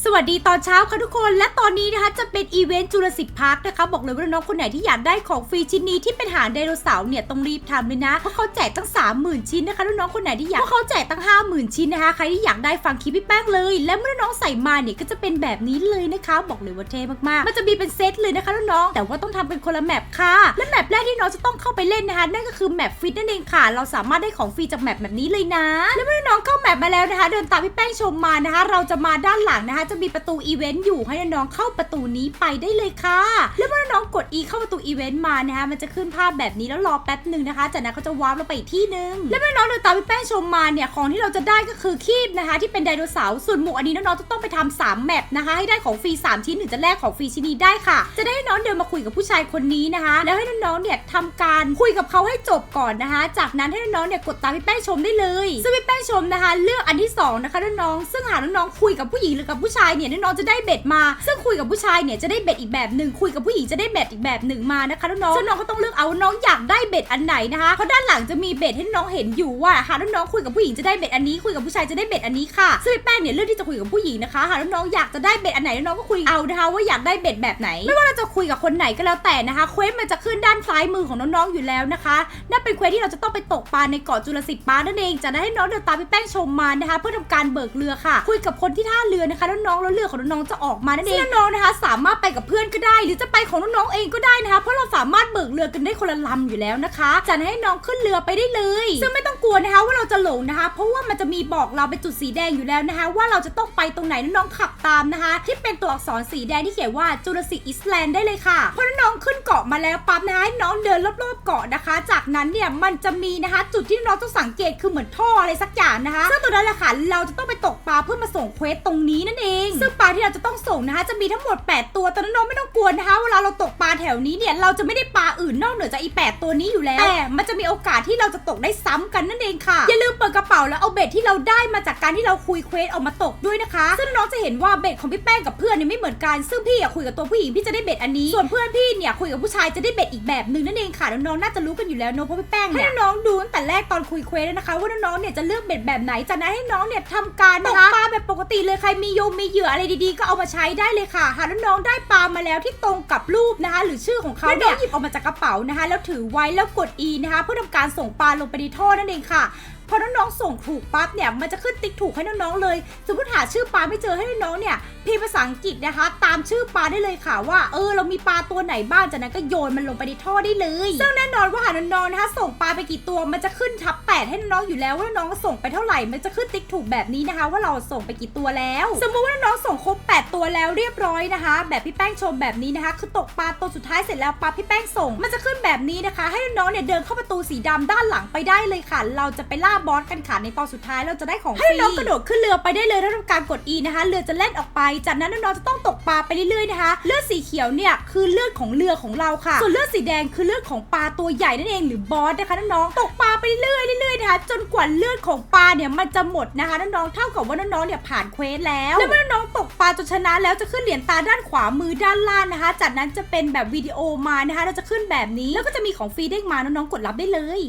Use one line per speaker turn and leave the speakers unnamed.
สวัสดีตอนเช้าค่ะทุกคน และตอนนี้นะคะจะเป็นอีเวนต์จูราสิ c พาร์คนะคะ บอกเลยว่าน้องคนไหนที่อยากได้ของฟรีชิ้นนี้ที่เป็นหางไดโนเสาร์เนี่ยต้องรีบทำเลยนะเพราะเขาแจกตั้ง 30,000 ชิ้นนะคะน้องคนไหนที่อยากเพราะเขาแจกตั้ง 50,000 ชิ้นนะคะใครที่อยากได้ฟังคลิปพี่แป้งเลย และเมื่อน้องใส่มาเนี่ยก็จะเป็นแบบนี้เลยนะคะบอกเลยว่าเท่มากๆ มันจะมีเป็นเซตเลยนะคะน้องแต่ว่าต้องทำเป็นคนละแมปค่ะและแมปแรกที่น้องจะต้องเข้าไปเล่นนะคะนั่นก็คือแมปฟิตนั่นเองค่ะ เราสามารถได้ของฟรีจากแมปแบบนี้เลยนะ และเมื่อน้องเข้าแมปมาแล้วนะคะ เดินตามพี่แป้งชมมานะคะ เราจะมาด้านหลังนะคะจะมีประตูอีเวนต์อยู่ให้น้องๆเข้าประตูนี้ไปได้เลยค่ะ แล้วเมื่อน้องกด E เข้าประตูอีเวนต์มานะคะมันจะขึ้นภาพแบบนี้แล้วรอแป๊บหนึ่งนะคะ จากนั้นเขาจะวาร์ปเราไปอีกที่หนึ่งและเมื่อน้องเดินตามพี่แป้งชมมาเนี่ยของที่เราจะได้ก็คือคีบนะคะ ที่เป็นไดโนเสาร์ส่วนหมวกอันนี้น้องๆจะต้องไปทำสามแมปนะคะให้ได้ของฟรีสามชิ้นถึงจะแลกของฟรีชิ้นนี้ได้ค่ะ จะได้ให้น้องเดินมาคุยกับผู้ชายคนนี้นะคะ แล้วให้น้องๆเนี่ยทำการคุยกับเขาให้จบก่อนนะคะ จากนั้นให้น้องๆเนี่ยกดตามพี่แป้งชมได้เลยซึ่งพี่แป้งชมนะคะ เลือกอันที่สองนะคะน้องๆซึ่งหากน้องๆคุยกับผู้หญิงหรือกับผู้ชายเนี่ยน้องจะได้เบ็ดมา ซึ่งคุยกับผู้ชายเนี่ยจะได้เบ็ดอีกแบบหนึ่งคุยกับผู้หญิงจะได้เบ็ดอีกแบบหนึ่งมานะคะน้องซึ่งน้องก็ต้องเลือกเอาน้องอยากได้เบ็ดอันไหนนะคะเพราะด้านหลังจะมีเบ็ดให้น้องเห็นอยู่ว่าหากน้องคุยกับผู้หญิงจะได้เบ็ดอันนี้คุยกับผู้ชายจะได้เบ็ดอันนี้ค่ะซึ่งแป้งเนี่ยเลือกที่จะคุยกับผู้หญิงนะคะหากน้องอยากจะได้เบ็ดอันไหนน้องก็คุยเอานะคะว่าอยากได้เบ็ดแบบไหน ไม่ว่าเราจะคุยกับคนไหนก็แล้วแต่นะคะเควสมันจะขึ้นด้านซ้ายมือของน้องๆอยู่แล้วนะคะนั่นเป็นเควสที่เราจะต้องไปตกปลาในเกาะจุลศิษย์ปานั่นเองจากนั้ให้น้องเดินตามพี่แป้งชมมานะคะ เพื่อทำการเบิกเรือค่ะ คุยกับคนที่ท่าเรือนะคะน้องๆแล้วเรือของน้องๆจะออกมานั่นเองซึ่งน้องๆนะคะ สามารถไปกับเพื่อนก็ได้ หรือจะไปของน้องๆเองก็ได้นะคะ เพราะเราสามารถเบิกเรือกันได้คนละลำอยู่แล้วนะคะจากนั้นให้น้องขึ้นเรือไปได้เลย ซึ่งไม่ต้องกลัวนะคะว่าเราจะหลงนะคะ เพราะว่ามันจะมีบอกเราเป็นจุดสีแดงอยู่แล้วนะคะ ว่าเราจะต้องไปตรงไหนน้องๆขับตามนะคะ ที่เป็นตัวอักษรสีแดงที่เขียนว่าจูราสิกอิสแลนด์ได้เลยค่ะพอน้องๆขึ้นเกาะมาแล้วปั๊บนะคะให้น้องเดินรอบๆเกาะนะคะ จากนั้นเนี่ยมันจะมีนะคะ จุดที่น้องต้องสังเกตคือเหมือนท่ออะไรสักอย่างนะคะซึ่งตัวนั้นแหละค่ะเราจะต้องไปตกปลาเพื่อมาส่งเควสตรงนี้นั่นเองซึ่งปลาที่เราจะต้องส่งนะคะจะมีทั้งหมด 8 ตัวแต่น้องๆไม่ต้องกลัวนะคะเวลาเราตกปลาแถวนี้เนี่ยเราจะไม่ได้ปลาอื่นนอกเหนือจากอี 8 ตัวนี้อยู่แล้ว แต่มันจะมีโอกาสที่เราจะตกได้ซ้ำกันนั่นเองค่ะ อย่าลืมเปิดกระเป๋าแล้วเอาเบ็ดที่เราได้มาจากการที่เราคุยเควสออกมาตกด้วยนะคะ ซึ่งน้องๆจะเห็นว่าเบ็ดของพี่แป้งกับเพื่อนเนี่ยไม่เหมือนกัน ซึ่งพี่อะคุยกับตัวผู้หญิงพี่จะได้เบ็ดอันนี้ ส่วนเพื่อนพี่เนี่ยคุยกับผู้ชายจะได้เบ็ดอีกแบบหนึ่งนั่นเองค่ะน้องๆน่าจะรู้กันอยู่แล้วเนอะเพราะพี่แป้งเนี่ยให้น้องๆดูตั้งแต่แรกตอนคุยเควสแล้วนะคะ ว่าน้องๆเนี่ยจะเลือกเบ็ดแบบไหนจากนั้นให้น้องเนี่ยทำการตกปลาแบบปกติเลยใครมีโยมมีเหยื่ออะไรดีๆ ก็เอามาใช้ได้เลยค่ะ หากน้องๆได้ปลามาแล้วที่ตรงกับรูปนะคะ หรือชื่อของเขาเนี่ยหยิบออกมาจากกระเป๋านะคะ แล้วถือไว้แล้วกด E นะคะ เพื่อทำการส่งปลาลงไปในท่อนั่นเองค่ะพ อน้องๆส่งถูกปั๊บเนี่ยมันจะขึ้นติ๊กถูกให้น้องๆเลย สมมติหาชื่อปลาไม่เจอให้น้องๆเนี่ยพิมพ์ภาษาอังกฤษนะคะ ตามชื่อปลาได้เลยค่ะว่าเออเรามีปลาตัวไหนบ้างจากนั้นก็โยนมันลงไปในท่อได้เลยซึ่งแน่นอนว่าหาน้องๆนะคะส่งปลาไปกี่ตัวมันจะขึ้นทับแปดให้น้องๆอยู่แล้วว่าน้องส่งไปเท่าไหร่มันจะขึ้นติ๊กถูกแบบนี้นะคะ ว่าเราส่งไปกี่ตัวแล้ว สมมติว่าน้องส่งครบ 8 ตัวแล้วเรียบร้อยนะคะ แบบพี่แป้งชมแบบนี้นะคะ คือตกปลาตัวสุดท้ายเสร็จแล้วปลาพี่แป้งส่ง มันจะขึ้นแบบนี้นะคะ ให้น้องๆเนี่ยเดินเข้าประตูสีดำด้านหลังไปได้เลยค่ะ เราจะไปล่าบอสกันค่ะในตอนสุดท้ายเราจะได้ของฟรีให้น้องกระโดดขึ้นเรือไปได้เลยถ้าทำการกด E นะคะ เรือจะแล่นออกไป จากนั้นน้องๆจะต้องตกปลาไปเรื่อยๆนะคะ เลือดสีเขียวเนี่ยคือเลือดของเรือของเราค่ะ ส่วนเลือดสีแดงคือเลือดของปลาตัวใหญ่นั่นเองหรือบอสนะคะน้องๆตกปลาไปเรื่อยๆเรื่อยๆนะคะจนกว่าเลือดของปลาเนี่ยมันจะหมดนะคะน้องๆเท่ากับว่าน้องๆเนี่ยผ่านเควสแล้ว แล้วเมื่อน้องตกปลาจนชนะแล้วจะขึ้นเหรียญตาด้านขวามือด้านล่างนะคะ จากนั้นจะเป็นแบบวิดีโอมานะคะเราจะขึ้นแบบนี้แล้วก็จะมีของฟรีเด้งมาน้องๆกดรับได้เลย